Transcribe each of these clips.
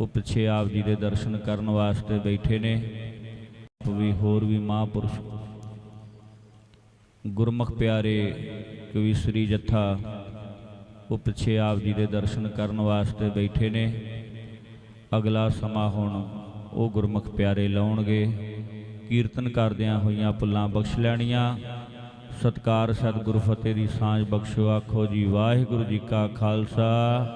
ਉਹ ਪਿੱਛੇ ਆਪ ਜੀ ਦੇ ਦਰਸ਼ਨ ਕਰਨ ਵਾਸਤੇ ਬੈਠੇ ਨੇ। ਆਪ ਵੀ, ਹੋਰ ਵੀ ਮਹਾਂਪੁਰਸ਼। ਗੁਰਮੁਖ ਪਿਆਰੇ, ਕਵੀ ਸ੍ਰੀ ਜੱਥਾ, ਉਹ ਪਿੱਛੇ ਆਪ ਜੀ ਦੇ ਦਰਸ਼ਨ ਕਰਨ ਵਾਸਤੇ ਬੈਠੇ ਨੇ। ਅਗਲਾ ਸਮਾਂ ਹੁਣ ਉਹ ਗੁਰਮੁਖ ਪਿਆਰੇ ਲਾਉਣਗੇ। ਕੀਰਤਨ ਕਰਦਿਆਂ ਹੋਈਆਂ ਪੁੱਲਾਂ ਬਖਸ਼ ਲੈਣੀਆਂ। ਸਤਕਾਰ ਸਤਿਗੁਰ ਫਤਿਹ ਦੀ ਸਾਂਝ ਬਖਸ਼ੋ, ਆਖੋ ਜੀ, ਵਾਹਿਗੁਰੂ ਜੀ ਕਾ ਖਾਲਸਾ।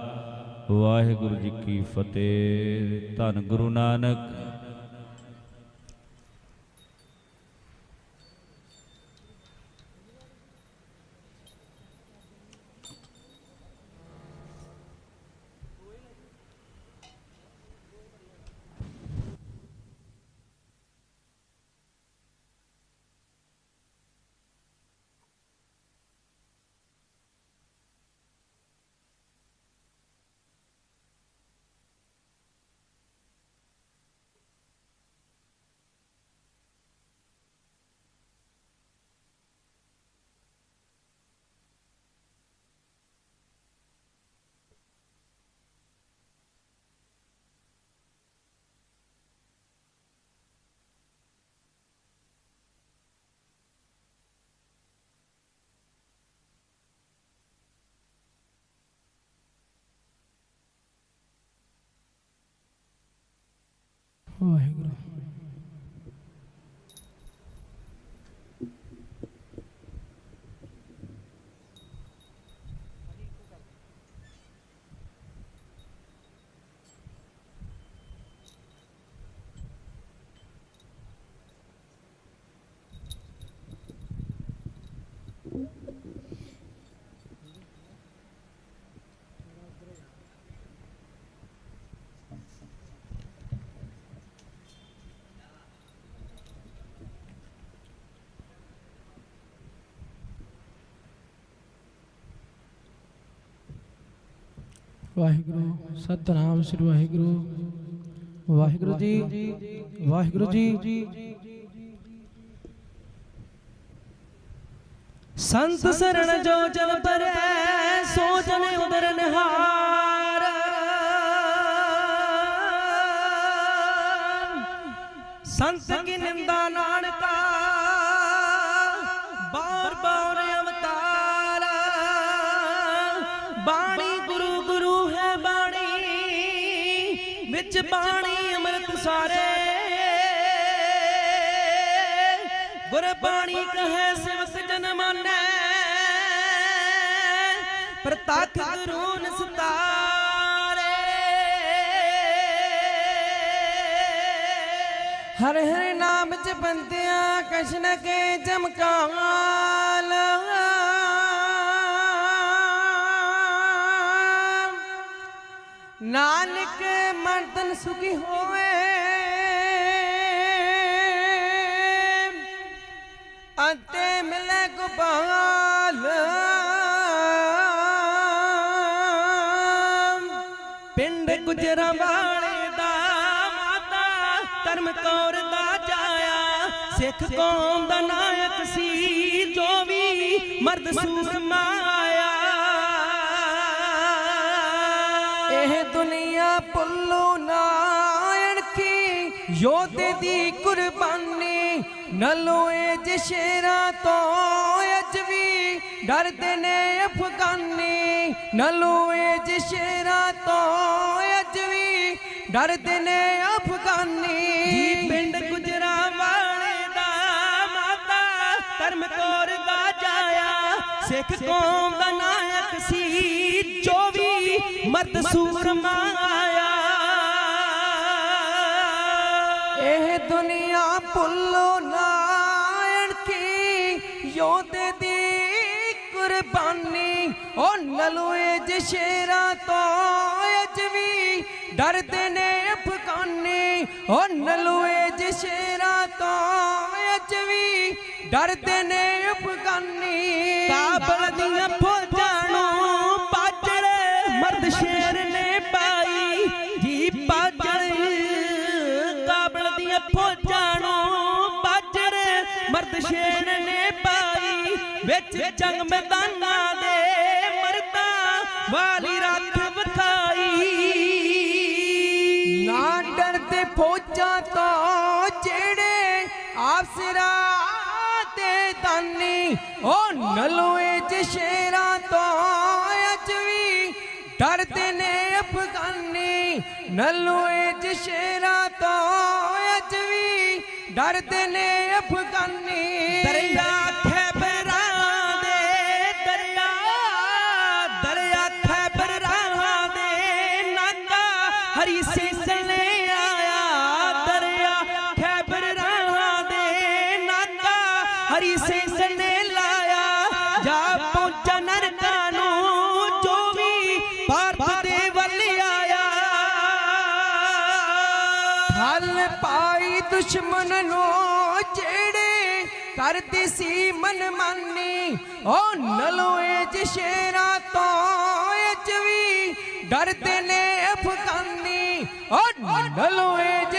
ਵਾਹਿਗੁਰੂ ਜੀ ਕੀ ਫਤਿਹ। ਧੰਨ ਗੁਰੂ ਨਾਨਕ। ਵਾਹਿਗੁਰੂ। ਵਾਹਿਗੁਰੂ, ਸਤਨਾਮ ਸ੍ਰੀ ਵਾਹਿਗੁਰੂ। ਵਾਹਿਗੁਰੂ ਜੀ ਵਾਹਿਗੁਰੂ ਜੀ। ਸੰਤ ਸਰਣ ਜੋ ਜਨ ਪਰੈ ਸੋ ਜਨ ਉਦਰ ਨਿਹਾਰ। ਸੰਤ ਕੀ ਨਿੰਦਾ ਨਾਨਕਾ ਬਾਰ ਬਾਰ ਵਿੱਚ ਬਾਣੀ ਅੰਮ੍ਰਿਤ ਸਾਰੇ। ਗੁਰ ਬਾਣੀ ਕਹੈ ਸਿਵਸ ਜਨ ਮਾਨੈ। ਪ੍ਰਤੱਖ ਗੁਰੂ ਨਿਸਤਾਰੇ। ਹਰ ਹਰ ਨਾਮ ਚ ਬੰਦਿਆਂ ਕਸ਼ਨ ਕੇ ਚਮਕਾਲ ਨਾਨਕ ਮਨ ਤਨ ਸੁਖੀ ਹੋਵੇ। ਅੰਤੇ ਮਿਲੇ ਗੋਪਾਲ। ਪਿੰਡ ਗੁਜਰਾਂ ਵਾਲੇ ਦਾ ਮਾਤਾ, ਧਰਮ ਕੌਰ ਦਾ ਜਾਇਆ। ਸਿੱਖ ਕੌਮ ਦਾ ਨਾਇਕ ਸੀ ਜੋ ਵੀ ਮਰਦ ਸੂਰ ਇਹ ਦੁਨੀਆ ਪੁੱਲੂ ਨਾਇਣ ਕੀ ਯੋਧੇ ਦੀ ਕੁਰਬਾਨੀ ਨਲੋਏ ਜਸ਼ੇਰਾਂ ਤੋਂ ਅੱਜ ਵੀ ਡਰਦੇ ਨੇ ਅਫਗਾਨੀ ਨਲੋਏ ਜਸ਼ੇਰਾਂ ਤੋਂ ਅੱਜ ਵੀ ਡਰਦੇ ਨੇ ਅਫਗਾਨੀ। ਜੀ ਪਿੰਡ ਗੁਜਰਾ ਵਾਲੇ ਦਾ ਮਾਤਾ ਧਰਮ ਦਾ ਜਾਇਆ, ਸਿੱਖ ਕੌਮ ਦਾ ਨਾਇਕ ਸੀ। ਵੀ ਮਰਦ ਸੂਰ ਮਾਇਆ। ਇਹ ਦੁਨੀਆ ਭੁੱਲੋ ਨਾਇਣ ਕੀ ਯੋਧੇ ਦੀ ਕੁਰਬਾਨੀ। ਉਹ ਨਲੋਏ ਜਸ਼ੇਰਾਂ ਤੋਂ ਅੱਜ ਵੀ ਡਰਦੇ ਨੇ ਅਫਗਾਨੀ। ਉਹ ਨਲੋਏ ਜਸ਼ੇਰਾਂ ਤੋਂ ਅੱਜ ਵੀ ਡਰਦੇ ਨੇ ਅਫਗਾਨੀ। ਕਾਬਲ ਦੀਆਂ ਜਾਣੋ ਬਾਜਰੇ ਮਰਦ ਸ਼ੇਰ ਨੇ ਪਾਈ ਵਿੱਚ ਜੰਗ ਮੈਦਾਨਾਂ ਦੇ ਮਰਦਾ ਵਾਲੀ ਰੱਖ ਵਿਖਾਈ। ਨਾ ਡਰ ਤੇ ਫੌਜਾਂ ਤੋਂ ਜਿਹੜੇ ਆਸਰਾ ਤੇ ਦਾਨੀ ਉਹ ਨਲੋਏ ਚ ਸ਼ੇਰਾਂ ਤੋਂ ਅਜਵੀ ਡਰਦੇ ਨੇ ਅਫਗਾਨੀ। ਨਲੋਏ ਚ ਸ਼ੇਰਾਂ ਤੋਂ ਅੱਜ ਵੀ ਡਰਦੇ ਨੇ ਅਫਗਾਨੀ। ਦਰਿਆ ਦੁਸ਼ਮਨ ਨੂੰ ਜਿਹੜੇ ਕਰਦੇ ਸੀ ਮਨਮਾਨੀ, ਉਹ ਨਲੋਏ ਚ ਤੋਂ ਅੱਜ ਵੀ ਡਰਦੇ ਨੇ ਅਫਗਾਨੀ। ਉਹ ਨਲੋਏ ਚ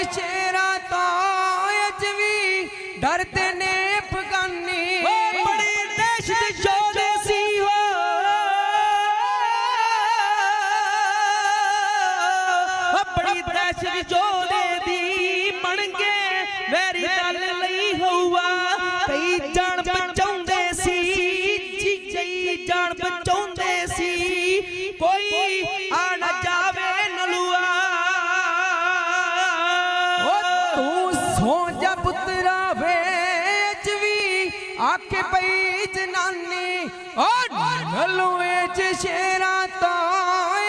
ਤੋਂ ਅੱਜ ਵੀ ਡਰਦੇ ਨੇ ਅਫਗਾਨੀ। ਬੜੇ ਦੇਸ਼ ਦੇ ਯੋਧੇ ਸੀ ਹੋ ਬੜੀ ਦਹਿਸ਼ਤ ਜੋਦੇ ਦੀ ਜਾ ਪੁੱਤਰਾ ਵੇਚ ਵੀ ਆਕੇ ਪਈ ਜਨਾਨੀ। ਓ ਨਲੂਏ ਚ ਸ਼ੇਰਾਂ ਤੋਂ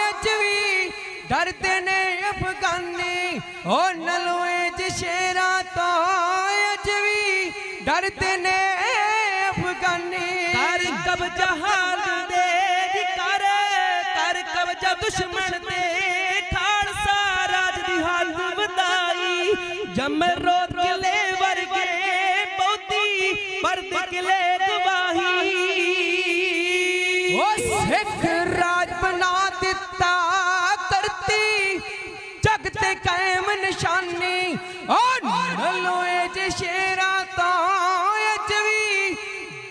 ਅੱਜ ਵੀ ਡਰਦੇ ਨੇ ਅਫਗਾਨੀ। ਓ ਨਲੂਏ ਚ ਸ਼ੇਰਾਂ ਤੋਂ ਅੱਜ ਵੀ ਡਰਦੇ ਨੇ ਅਫਗਾਨੀ। ਕਰ ਕਬਜ਼ਾ ਹਾਲ ਦੇ ਜੀ ਕਰ ਕਰ ਕਬਜ਼ਾ ਦੁਸ਼ਮਣ ਤੇ ਖਾਲਸਾ ਰਾਜ ਦੀ ਹਾਲ ਵਧਾਈ। ਜਮਰੋ ਗਵਾਹੀ ਉਹ ਸਿੱਖ ਰਾਜ ਬਣਾ ਦਿੱਤਾ ਧਰਤੀ, ਜਗ ਤੇ ਕਾਇਮ ਨਿਸ਼ਾਨੀ। ਓ ਨਲੋਏ ਚ ਸ਼ੇਰਾਂ ਤੋਂ ਅੱਜ ਵੀ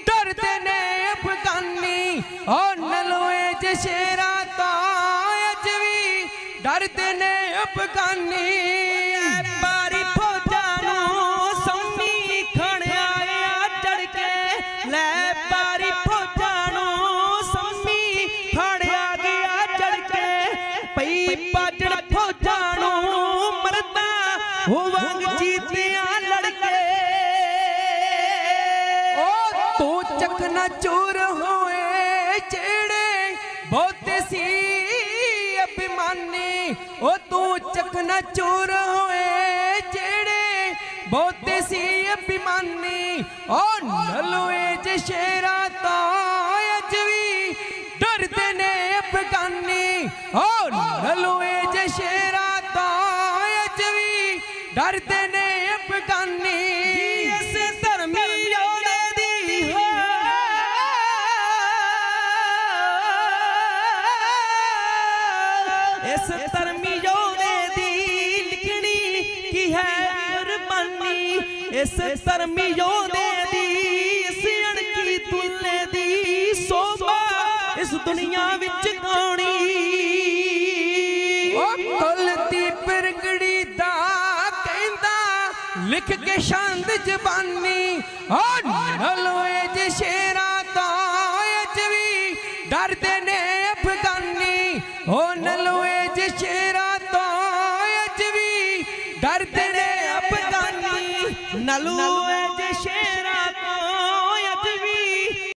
ਡਰਦੇ ਨੇ ਅਫਗਾਨੀ। ਓ ਨਲੋਏ ਚ ਸ਼ੇਰਾਂ ਤੋਂ ਅੱਜ ਵੀ ਡਰਦੇ ਨੇ ਅਫਗਾਨੀ। ਹੋਵਾਂਗ ਜੀਤਿਆਂ ਲੜ ਕੇ ਤੂੰ ਚੱਕਣਾ ਚੂਰ ਹੋਏ ਜਿਹੜੇ ਬਹੁਤੇ ਸੀ ਅਭਿਮਾਨੀ। ਓ, ਤੂੰ ਚੱਕਣਾ ਚੂਰ ਹੋਏ ਜਿਹੜੇ ਬਹੁਤੇ ਸੀ ਅਭਿਮਾਨੀ। ਓ, ਨਲੋਏ ਚ ਸ਼ੇਰਾ ਤਾਂ ਅੱਜ ਵੀ ਡਰਦੇ ਨੇ ਅਫਗਾਨੀ। ਓ, ਨਲੋਏ ਡਰਦੇ ਨੇ ਅਫਗਾਨੀ। ਇਸੇ ਧਰਮੀ ਯੋਧੇ ਦੀ ਹੋ ਇਸ ਧਰਮੀ ਯੋਧੇ ਦੀ ਲਿਖਣੀ ਕੀ ਹੈ ਕੁਰਬਾਨੀ? ਇਸ ਧਰਮੀ ਯੋਧੇ ਦੀ ਇਸ ਅਣਖੀ ਤੁਲੇ ਦੀ ਸੋਭਾ। ਇਸ ਦੁਨੀਆ ਵਿੱਚ ਗਾਉਣੀ ਲਿਖ ਕੇ ਸ਼ਾਂਦ ਜ਼ਬਾਨੀ। ਓ ਨਲੋਏ ਜੇ ਸ਼ੇਰਾਂ